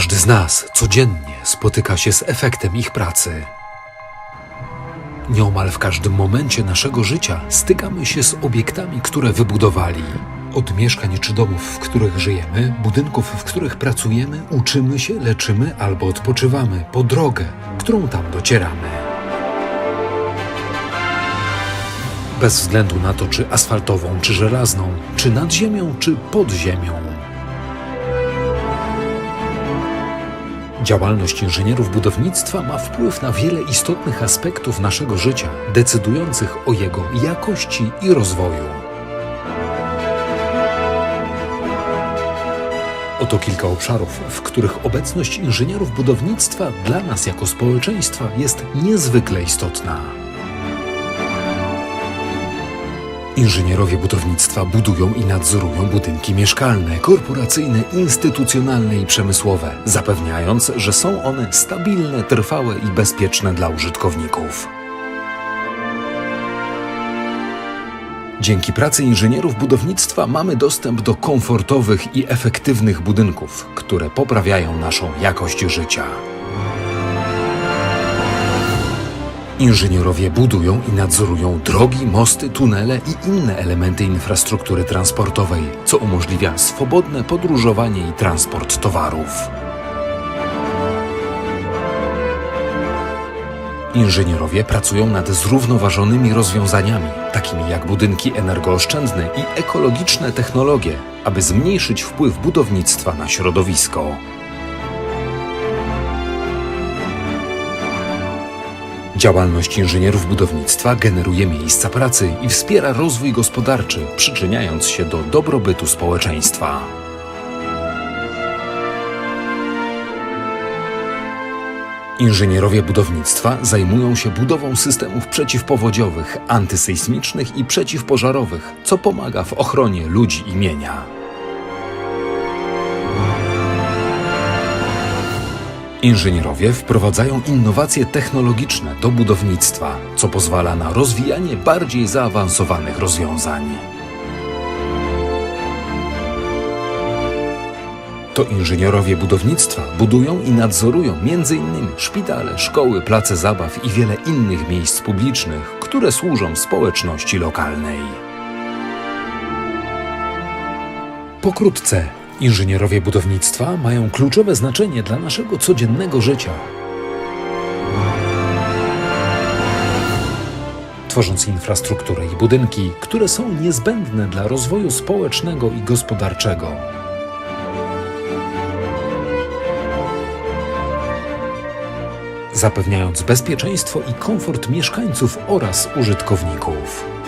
Każdy z nas codziennie spotyka się z efektem ich pracy. Nieomal w każdym momencie naszego życia stykamy się z obiektami, które wybudowali. Od mieszkań czy domów, w których żyjemy, budynków, w których pracujemy, uczymy się, leczymy albo odpoczywamy, po drogę, którą tam docieramy. Bez względu na to, czy asfaltową, czy żelazną, czy nad ziemią, czy pod ziemią. Działalność inżynierów budownictwa ma wpływ na wiele istotnych aspektów naszego życia, decydujących o jego jakości i rozwoju. Oto kilka obszarów, w których obecność inżynierów budownictwa dla nas jako społeczeństwa jest niezwykle istotna. Inżynierowie budownictwa budują i nadzorują budynki mieszkalne, korporacyjne, instytucjonalne i przemysłowe, zapewniając, że są one stabilne, trwałe i bezpieczne dla użytkowników. Dzięki pracy inżynierów budownictwa mamy dostęp do komfortowych i efektywnych budynków, które poprawiają naszą jakość życia. Inżynierowie budują i nadzorują drogi, mosty, tunele i inne elementy infrastruktury transportowej, co umożliwia swobodne podróżowanie i transport towarów. Inżynierowie pracują nad zrównoważonymi rozwiązaniami, takimi jak budynki energooszczędne i ekologiczne technologie, aby zmniejszyć wpływ budownictwa na środowisko. Działalność inżynierów budownictwa generuje miejsca pracy i wspiera rozwój gospodarczy, przyczyniając się do dobrobytu społeczeństwa. Inżynierowie budownictwa zajmują się budową systemów przeciwpowodziowych, antysejsmicznych i przeciwpożarowych, co pomaga w ochronie ludzi i mienia. Inżynierowie wprowadzają innowacje technologiczne do budownictwa, co pozwala na rozwijanie bardziej zaawansowanych rozwiązań. To inżynierowie budownictwa budują i nadzorują m.in. szpitale, szkoły, place zabaw i wiele innych miejsc publicznych, które służą społeczności lokalnej. Pokrótce, inżynierowie budownictwa mają kluczowe znaczenie dla naszego codziennego życia. Tworząc infrastrukturę i budynki, które są niezbędne dla rozwoju społecznego i gospodarczego. Zapewniając bezpieczeństwo i komfort mieszkańców oraz użytkowników.